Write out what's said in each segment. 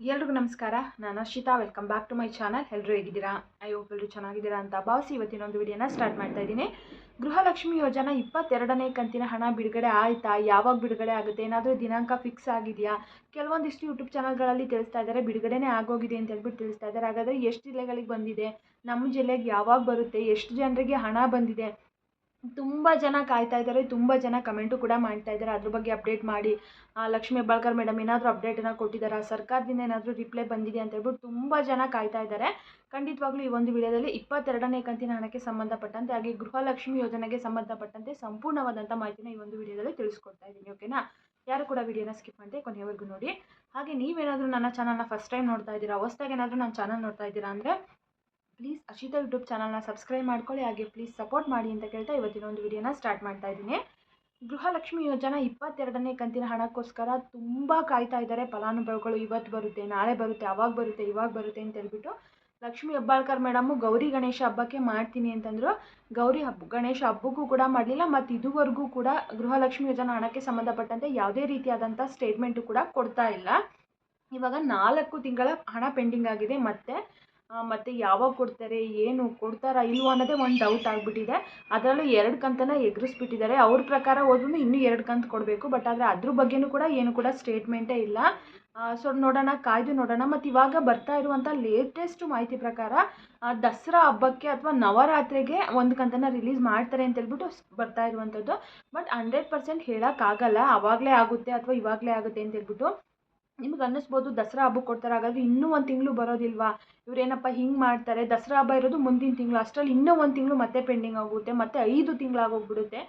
ಎಲ್ರಿಗೂ ನಮಸ್ಕಾರ. ನಾನು Arshita welcome back to my channel ಎಲ್ಲರೂ ಹೇಗಿದ್ದೀರಾ? ಐ ಹೋಪ್ ಎಲ್ಲರೂ ಚೆನ್ನಾಗಿದ್ದೀರಾ ಅಂತ ಭಾವಿಸಿ ಇವತ್ತಿನ ಒಂದು ವಿಡಿಯೋನ ಸ್ಟಾರ್ಟ್ ಮಾಡ್ತಾ ಇದ್ದೀನಿ. ಗೃಹಲಕ್ಷ್ಮಿ ಯೋಜನಾ ಇಪ್ಪತ್ತೆರಡನೇ ಕಂತಿನ ಹಣ ಬಿಡುಗಡೆ ಆಯಿತಾ? ಯಾವಾಗ ಬಿಡುಗಡೆ ಆಗುತ್ತೆ? ಏನಾದರೂ ದಿನಾಂಕ ಫಿಕ್ಸ್ ಆಗಿದೆಯಾ? ಕೆಲವೊಂದಿಷ್ಟು ಯೂಟ್ಯೂಬ್ ಚಾನಲ್ಗಳಲ್ಲಿ ತಿಳಿಸ್ತಾ ಇದ್ದಾರೆ, ಬಿಡುಗಡೆನೇ ಆಗೋಗಿದೆ ಅಂತ ಹೇಳ್ಬಿಟ್ಟು ತಿಳಿಸ್ತಾ ಇದ್ದಾರೆ. ಹಾಗಾದರೆ ಎಷ್ಟು ಜಿಲ್ಲೆಗಳಿಗೆ ಬಂದಿದೆ? ನಮ್ಮ ಜಿಲ್ಲೆಗೆ ಯಾವಾಗ ಬರುತ್ತೆ? ಎಷ್ಟು ಜನರಿಗೆ ಹಣ ಬಂದಿದೆ? ತುಂಬ ಜನ ಕಾಯ್ತಾ ಇದ್ದಾರೆ, ತುಂಬ ಜನ ಕಮೆಂಟು ಕೂಡ ಮಾಡ್ತಾ ಇದ್ದಾರೆ. ಅದ್ರ ಬಗ್ಗೆ ಅಪ್ಡೇಟ್ ಮಾಡಿ ಲಕ್ಷ್ಮೀ ಹೆಬ್ಬಾಳ್ಕರ್ ಮೇಡಮ್ ಏನಾದರೂ ಅಪ್ಡೇಟನ್ನು ಕೊಟ್ಟಿದ್ದಾರಾ? ಸರ್ಕಾರದಿಂದ ಏನಾದರೂ ರಿಪ್ಲೈ ಬಂದಿದೆ ಅಂತ ಹೇಳ್ಬಿಟ್ಟು ತುಂಬ ಜನ ಕಾಯ್ತಾ ಇದ್ದಾರೆ. ಖಂಡಿತವಾಗ್ಲೂ ಈ ಒಂದು ವಿಡಿಯೋದಲ್ಲಿ ಇಪ್ಪತ್ತೆರಡನೇ ಕಂತಿನ ಹಣಕ್ಕೆ ಸಂಬಂಧಪಟ್ಟಂತೆ, ಹಾಗೆ ಗೃಹಲಕ್ಷ್ಮಿ ಯೋಜನೆಗೆ ಸಂಬಂಧಪಟ್ಟಂತೆ ಸಂಪೂರ್ಣವಾದಂಥ ಮಾಹಿತಿನ ಈ ಒಂದು ವಿಡಿಯೋದಲ್ಲಿ ತಿಳಿಸ್ಕೊಡ್ತಾ ಇದ್ದೀನಿ ಓಕೆನಾ ಯಾರು ಕೂಡ ವಿಡಿಯೋನ ಸ್ಕಿಪ್ ಮಾಡಿದೆ ಕೊನೆಯವರೆಗೂ ನೋಡಿ. ಹಾಗೆ ನೀವೇನಾದರೂ ನನ್ನ ಚಾನಲ್ನ ಫಸ್ಟ್ ಟೈಮ್ ನೋಡ್ತಾ ಇದ್ದೀರಾ, ಹೊಸ್ದಾಗಿ ಏನಾದರೂ ನನ್ನ ಚಾನಲ್ ನೋಡ್ತಾ ಇದ್ದೀರಾ ಅಂದರೆ ಪ್ಲೀಸ್ ಅಶಿತಾ ಯೂಟ್ಯೂಬ್ ಚಾನಲ್ನ ಸಬ್ಸ್ಕ್ರೈಬ್ ಮಾಡ್ಕೊಳ್ಳಿ, ಹಾಗೆ ಪ್ಲೀಸ್ ಸಪೋರ್ಟ್ ಮಾಡಿ ಅಂತ ಕೇಳ್ತಾ ಇವತ್ತಿನ ಒಂದು ವಿಡಿಯೋನ ಸ್ಟಾರ್ಟ್ ಮಾಡ್ತಾ ಇದ್ದೀನಿ. ಗೃಹಲಕ್ಷ್ಮಿ ಯೋಜನಾ ಇಪ್ಪತ್ತೆರಡನೇ ಕಂತಿನ ಹಣಕ್ಕೋಸ್ಕರ ತುಂಬ ಕಾಯ್ತಾ ಇದ್ದಾರೆ. ಫಲಾನುಭವಿಗಳು ಇವತ್ತು ಬರುತ್ತೆ, ನಾಳೆ ಬರುತ್ತೆ, ಅವಾಗ ಬರುತ್ತೆ, ಇವಾಗ ಬರುತ್ತೆ ಅಂತ ಹೇಳ್ಬಿಟ್ಟು ಲಕ್ಷ್ಮೀ ಹೆಬ್ಬಾಳ್ಕರ್ ಮೇಡಮು ಗೌರಿ ಗಣೇಶ ಹಬ್ಬಕ್ಕೆ ಮಾಡ್ತೀನಿ ಅಂತಂದರು. ಗೌರಿ ಹಬ್ಬ, ಗಣೇಶ ಹಬ್ಬಕ್ಕೂ ಕೂಡ ಮಾಡಲಿಲ್ಲ, ಮತ್ತು ಇದುವರೆಗೂ ಕೂಡ ಗೃಹಲಕ್ಷ್ಮಿ ಯೋಜನಾ ಹಣಕ್ಕೆ ಸಂಬಂಧಪಟ್ಟಂತೆ ಯಾವುದೇ ರೀತಿಯಾದಂಥ ಸ್ಟೇಟ್ಮೆಂಟು ಕೂಡ ಕೊಡ್ತಾ ಇಲ್ಲ. ಇವಾಗ ನಾಲ್ಕು ತಿಂಗಳ ಹಣ ಪೆಂಡಿಂಗ್ ಆಗಿದೆ, ಮತ್ತೆ ಮತ್ತೆ ಯಾವಾಗ ಕೊಡ್ತಾರೆ, ಏನು ಕೊಡ್ತಾರಾ ಇಲ್ವೋ ಅನ್ನೋದೇ ಒಂದು ಡೌಟ್ ಆಗಿಬಿಟ್ಟಿದೆ. ಅದರಲ್ಲೂ ಎರಡು ಕಂತನ್ನು ಎಗರಿಸ್ಬಿಟ್ಟಿದ್ದಾರೆ. ಅವ್ರ ಪ್ರಕಾರ ಹೋದ್ರೂ ಇನ್ನೂ ಎರಡು ಕಂತು ಕೊಡಬೇಕು ಬಟ್ ಆದರೆ ಅದ್ರ ಬಗ್ಗೆನೂ ಕೂಡ ಏನು ಕೂಡ ಸ್ಟೇಟ್ಮೆಂಟೇ ಇಲ್ಲ. ಸೊ ನೋಡೋಣ, ಕಾಯ್ದು ನೋಡೋಣ. ಮತ್ತು ಇವಾಗ ಬರ್ತಾ ಇರುವಂಥ ಲೇಟೆಸ್ಟ್ ಮಾಹಿತಿ ಪ್ರಕಾರ ದಸರಾ ಹಬ್ಬಕ್ಕೆ ಅಥವಾ ನವರಾತ್ರಿಗೆ ಒಂದು ಕಂತನ್ನು ರಿಲೀಸ್ ಮಾಡ್ತಾರೆ ಅಂತ ಹೇಳ್ಬಿಟ್ಟು ಬರ್ತಾ ಇರುವಂಥದ್ದು ಬಟ್ ಹಂಡ್ರೆಡ್ ಪರ್ಸೆಂಟ್ ಹೇಳೋಕ್ಕಾಗಲ್ಲ ಆವಾಗಲೇ ಆಗುತ್ತೆ ಅಥವಾ ಇವಾಗಲೇ ಆಗುತ್ತೆ ಅಂತ ಹೇಳ್ಬಿಟ್ಟು. ನಿಮ್ಗೆ ಅನ್ನಿಸ್ಬೋದು ದಸರಾ ಹಬ್ಬಕ್ಕೆ ಕೊಡ್ತಾರೆ. ಹಾಗಾದ್ರೆ ಇನ್ನೂ ಒಂದು ತಿಂಗಳು ಬರೋದಿಲ್ವಾ? ಇವರೇನಪ್ಪ ಹಿಂಗೆ ಮಾಡ್ತಾರೆ? ದಸರಾ ಹಬ್ಬ ಇರೋದು ಮುಂದಿನ ತಿಂಗಳು. ಅಷ್ಟರಲ್ಲಿ ಇನ್ನೂ ಒಂದು ತಿಂಗಳು ಮತ್ತೆ ಪೆಂಡಿಂಗ್ ಆಗುತ್ತೆ. ಮತ್ತೆ ಐದು ತಿಂಗಳಾಗೋಗ್ಬಿಡುತ್ತೆ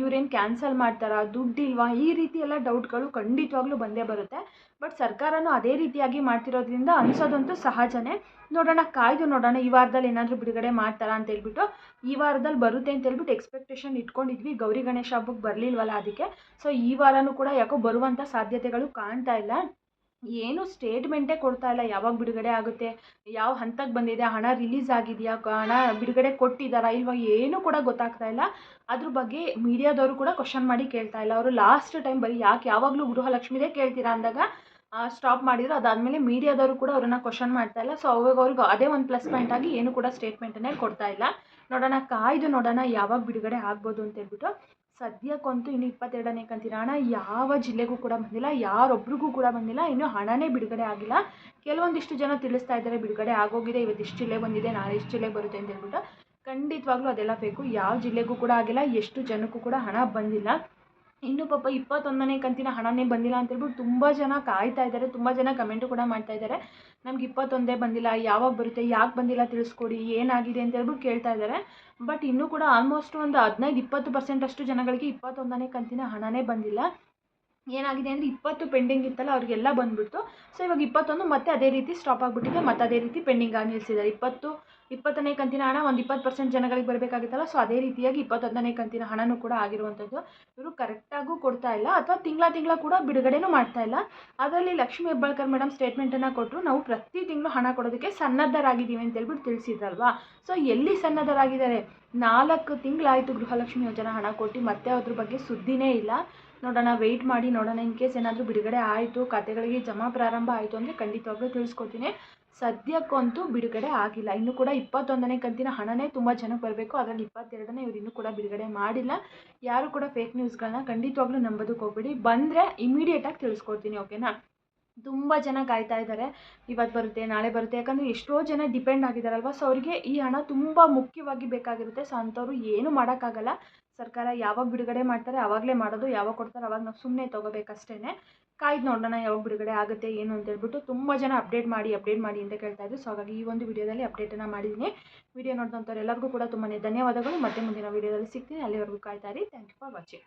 ಇವ್ರೇನು ಕ್ಯಾನ್ಸಲ್ ಮಾಡ್ತಾರಾ? ದುಡ್ಡಿಲ್ವಾ? ಈ ರೀತಿ ಎಲ್ಲ ಡೌಟ್ಗಳು ಖಂಡಿತವಾಗ್ಲೂ ಬಂದೇ ಬರುತ್ತೆ. ಬಟ್ ಸರ್ಕಾರನೂ ಅದೇ ರೀತಿಯಾಗಿ ಮಾಡ್ತಿರೋದ್ರಿಂದ ಅನ್ಸೋದಂತೂ ಸಹಜನೇ. ನೋಡೋಣ, ಕಾಯ್ದು ನೋಡೋಣ, ಈ ವಾರದಲ್ಲಿ ಏನಾದರೂ ಬಿಡುಗಡೆ ಮಾಡ್ತಾರಾ ಅಂತ ಹೇಳ್ಬಿಟ್ಟು, ಈ ವಾರದಲ್ಲಿ ಬರುತ್ತೆ ಅಂತ ಹೇಳ್ಬಿಟ್ಟು ಎಕ್ಸ್ಪೆಕ್ಟೇಷನ್ ಇಟ್ಕೊಂಡಿದ್ವಿ. ಗೌರಿ ಗಣೇಶ ಹಬ್ಬಕ್ಕೆ ಬರಲಿಲ್ವಲ್ಲ ಅದಕ್ಕೆ. ಸೊ ಈ ವಾರನೂ ಕೂಡ ಯಾಕೋ ಬರುವಂಥ ಸಾಧ್ಯತೆಗಳು ಕಾಣ್ತಾ ಇಲ್ಲ. ಏನು ಸ್ಟೇಟ್ಮೆಂಟೇ ಕೊಡ್ತಾ ಇಲ್ಲ. ಯಾವಾಗ ಬಿಡುಗಡೆ ಆಗುತ್ತೆ? ಯಾವ ಹಂತಕ್ಕೆ ಬಂದಿದೆ? ಹಣ ರಿಲೀಸ್ ಆಗಿದೆಯಾ? ಹಣ ಬಿಡುಗಡೆ ಕೊಟ್ಟಿದ್ದಾರಾ? ಇಲ್ವಾ? ಏನೂ ಕೂಡ ಗೊತ್ತಾಗ್ತಾ ಇಲ್ಲ. ಅದ್ರ ಬಗ್ಗೆ ಮೀಡಿಯಾದವರು ಕೂಡ ಕ್ವಶನ್ ಮಾಡಿ ಕೇಳ್ತಾ ಇಲ್ಲ. ಅವರು ಲಾಸ್ಟ್ ಟೈಮ್ ಬರೀ ಯಾಕೆ ಯಾವಾಗಲೂ ಗೃಹಲಕ್ಷ್ಮಿದೇ ಕೇಳ್ತೀರಾ ಅಂದಾಗ ಸ್ಟಾಪ್ ಮಾಡಿದ್ರು. ಅದಾದಮೇಲೆ ಮೀಡಿಯಾದವರು ಕೂಡ ಅವ್ರನ್ನ ಕ್ವಶನ್ ಮಾಡ್ತಾ ಇಲ್ಲ. ಸೊ ಅವಾಗ ಅವ್ರಿಗೆ ಅದೇ ಒಂದು ಪ್ಲಸ್ ಪಾಯಿಂಟ್ ಆಗಿ ಏನು ಕೂಡ ಸ್ಟೇಟ್ಮೆಂಟನ್ನೇ ಕೊಡ್ತಾ ಇಲ್ಲ. ನೋಡೋಣ, ಕಾಯ್ದು ನೋಡೋಣ ಯಾವಾಗ ಬಿಡುಗಡೆ ಆಗ್ಬೋದು ಅಂತ ಹೇಳ್ಬಿಟ್ಟು ಸದ್ಯಕ್ಕಂತೂ ಇನ್ನು ಇಪ್ಪತ್ತೆರಡನೇ ಕಂತಿನ ಹಣ ಯಾವ ಜಿಲ್ಲೆಗೂ ಕೂಡ ಬಂದಿಲ್ಲ, ಯಾರೊಬ್ರಿಗೂ ಕೂಡ ಬಂದಿಲ್ಲ, ಇನ್ನು ಹಣನೇ ಬಿಡುಗಡೆ ಆಗಿಲ್ಲ. ಕೆಲವೊಂದಿಷ್ಟು ಜನ ತಿಳಿಸ್ತಾ ಇದ್ದಾರೆ, ಬಿಡುಗಡೆ ಆಗೋಗಿದೆ, ಇವತ್ತು ಇಷ್ಟು ಜಿಲ್ಲೆ ಬಂದಿದೆ, ನಾಳೆ ಇಷ್ಟು ಜಿಲ್ಲೆ ಬರುತ್ತೆ ಅಂತ ಹೇಳ್ಬಿಟ್ಟು ಖಂಡಿತವಾಗ್ಲೂ ಅದೆಲ್ಲ ಬೇಕು ಯಾವ ಜಿಲ್ಲೆಗೂ ಕೂಡ ಆಗಿಲ್ಲ, ಎಷ್ಟು ಜನಕ್ಕೂ ಕೂಡ ಹಣ ಬಂದಿಲ್ಲ. ಇನ್ನು ಪಾಪ ಇಪ್ಪತ್ತೊಂದನೇ ಕಂತಿನ ಹಣನೇ ಬಂದಿಲ್ಲ ಅಂತ ಹೇಳ್ಬಿಟ್ಟು ತುಂಬ ಜನ ಕಾಯ್ತಾ ಇದ್ದಾರೆ, ತುಂಬ ಜನ ಕಮೆಂಟು ಕೂಡ ಮಾಡ್ತಾ ಇದ್ದಾರೆ. ನಮ್ಗೆ ಇಪ್ಪತ್ತೊಂದೇ ಬಂದಿಲ್ಲ, ಯಾವಾಗ ಬರುತ್ತೆ, ಯಾಕೆ ಬಂದಿಲ್ಲ ತಿಳಿಸ್ಕೊಡಿ, ಏನಾಗಿದೆ ಅಂತ ಹೇಳ್ಬಿಟ್ಟು ಕೇಳ್ತಾ ಇದ್ದಾರೆ. ಬಟ್ ಇನ್ನೂ ಕೂಡ ಆಲ್ಮೋಸ್ಟ್ ಒಂದು ಹದಿನೈದು, ಇಪ್ಪತ್ತು ಪರ್ಸೆಂಟ್ ಅಷ್ಟು ಜನಗಳಿಗೆ ಇಪ್ಪತ್ತೊಂದನೇ ಕಂತಿನ ಹಣನೇ ಬಂದಿಲ್ಲ. ಏನಾಗಿದೆ ಅಂದರೆ ಇಪ್ಪತ್ತು ಪೆಂಡಿಂಗ್ ಇತ್ತಲ್ಲ, ಅವ್ರಿಗೆಲ್ಲ ಬಂದ್ಬಿಡ್ತು. ಸೊ ಇವಾಗ ಇಪ್ಪತ್ತೊಂದು ಮತ್ತೆ ಅದೇ ರೀತಿ ಸ್ಟಾಪ್ ಆಗಿಬಿಟ್ಟಿದೆ, ಮತ್ತು ಅದೇ ರೀತಿ ಪೆಂಡಿಂಗ್ ನಿಲ್ಲಿಸಿದ್ದಾರೆ ಇಪ್ಪತ್ತು, ಇಪ್ಪತ್ತನೇ ಕಂತಿನ ಹಣ ಒಂದು ಇಪ್ಪತ್ತು ಪರ್ಸೆಂಟ್ ಜನಗಳಿಗೆ ಬರಬೇಕಾಗಿತ್ತಲ್ಲ ಸೊ ಅದೇ ರೀತಿಯಾಗಿ ಇಪ್ಪತ್ತೊಂದನೇ ಕಂತಿನ ಹಣನೂ ಕೂಡ ಆಗಿರುವಂಥದ್ದು ಇವರು ಕರೆಕ್ಟಾಗೂ ಕೊಡ್ತಾ ಇಲ್ಲ, ಅಥವಾ ತಿಂಗಳ ತಿಂಗಳ ಕೂಡ ಬಿಡುಗಡೆನೂ ಮಾಡ್ತಾ ಇಲ್ಲ. ಅದರಲ್ಲಿ ಲಕ್ಷ್ಮೀ ಹೆಬ್ಬಾಳ್ಕರ್ ಮೇಡಮ್ ಸ್ಟೇಟ್ಮೆಂಟನ್ನು ಕೊಟ್ಟರು ನಾವು ಪ್ರತಿ ತಿಂಗಳು ಹಣ ಕೊಡೋದಕ್ಕೆ ಸನ್ನದ್ಧರಾಗಿದ್ದೀವಿ ಅಂತ ಹೇಳ್ಬಿಟ್ಟು ತಿಳಿಸಿದ್ರಲ್ವಾ? ಸೊ ಎಲ್ಲಿ ಸನ್ನದ್ಧರಾಗಿದ್ದಾರೆ? ನಾಲ್ಕು ತಿಂಗಳಾಯಿತು ಗೃಹಲಕ್ಷ್ಮಿ ಯೋಜನಾ ಹಣ ಕೊಟ್ಟು, ಮತ್ತೆ ಅದ್ರ ಬಗ್ಗೆ ಸುದ್ದಿನೇ ಇಲ್ಲ. ನೋಡೋಣ ವೆಯ್ಟ್ ಮಾಡಿ ನೋಡೋಣ. ಇನ್ ಕೇಸ್ ಏನಾದರೂ ಬಿಡುಗಡೆ ಆಯಿತು, ಖಾತೆಗಳಿಗೆ ಜಮಾ ಪ್ರಾರಂಭ ಆಯಿತು ಅಂದರೆ ಖಂಡಿತವಾಗ್ಲೂ ತಿಳಿಸ್ಕೊತೀನಿ ಸದ್ಯಕ್ಕಂತೂ ಬಿಡುಗಡೆ ಆಗಿಲ್ಲ. ಇನ್ನು ಕೂಡ ಇಪ್ಪತ್ತೊಂದನೇ ಕಂತಿನ ಹಣನೇ ತುಂಬ ಜನಕ್ಕೆ ಬರಬೇಕು. ಅದರಲ್ಲಿ ಇಪ್ಪತ್ತೆರಡನೇ ಇವ್ರು ಇನ್ನೂ ಕೂಡ ಬಿಡುಗಡೆ ಮಾಡಿಲ್ಲ. ಯಾರು ಕೂಡ ಫೇಕ್ ನ್ಯೂಸ್ಗಳನ್ನ ಖಂಡಿತವಾಗ್ಲೂ ನಂಬೋದಕ್ಕೆ ಹೋಗ್ಬೇಡಿ. ಬಂದರೆ ಇಮಿಡಿಯೇಟಾಗಿ ತಿಳಿಸ್ಕೊಡ್ತೀನಿ ಓಕೆನಾ ತುಂಬ ಜನ ಕಾಯ್ತಾ ಇದ್ದಾರೆ. ಇವತ್ತು ಬರುತ್ತೆ, ನಾಳೆ ಬರುತ್ತೆ. ಯಾಕಂದರೆ ಎಷ್ಟೋ ಜನ ಡಿಪೆಂಡ್ ಆಗಿದ್ದಾರಲ್ವ? ಸೊ ಅವರಿಗೆ ಈ ಹಣ ತುಂಬ ಮುಖ್ಯವಾಗಿ ಬೇಕಾಗಿರುತ್ತೆ. ಸೊ ಅಂಥವ್ರು ಏನೂ ಮಾಡೋಕ್ಕಾಗಲ್ಲ. ಸರ್ಕಾರ ಯಾವಾಗ ಬಿಡುಗಡೆ ಮಾಡ್ತಾರೆ ಆವಾಗಲೇ ಮಾಡೋದು, ಯಾವಾಗ ಕೊಡ್ತಾರೆ ಅವಾಗ ನಾವು ಸುಮ್ಮನೆ ತೊಗೋಬೇಕಷ್ಟೇ ಕಾಯ್ದು ನೋಡೋಣ ಯಾವಾಗ ಬಿಡುಗಡೆ ಆಗುತ್ತೆ, ಏನು ಅಂತ ಹೇಳ್ಬಿಟ್ಟು ತುಂಬ ಜನ ಅಪ್ಡೇಟ್ ಮಾಡಿ ಅಪ್ಡೇಟ್ ಮಾಡಿ ಅಂತ ಕೇಳ್ತಾ ಇದ್ರು. ಸೊ ಹಾಗಾಗಿ ಈ ಒಂದು ವಿಡಿಯೋದಲ್ಲಿ ಅಪ್ಡೇಟನ್ನು ಮಾಡಿದ್ದೀನಿ ವಿಡಿಯೋ ನೋಡಿದಂಥವ್ರು ಎಲ್ಲರಿಗೂ ಕೂಡ ತುಂಬಾ ಧನ್ಯವಾದಗಳು. ಮತ್ತೆ ಮುಂದಿನ ವಿಡಿಯೋದಲ್ಲಿ ಸಿಗ್ತೀನಿ. ಅಲ್ಲಿವರೆಗೂ ಕಾಯ್ತಾ ಇರಿ. Thank you for watching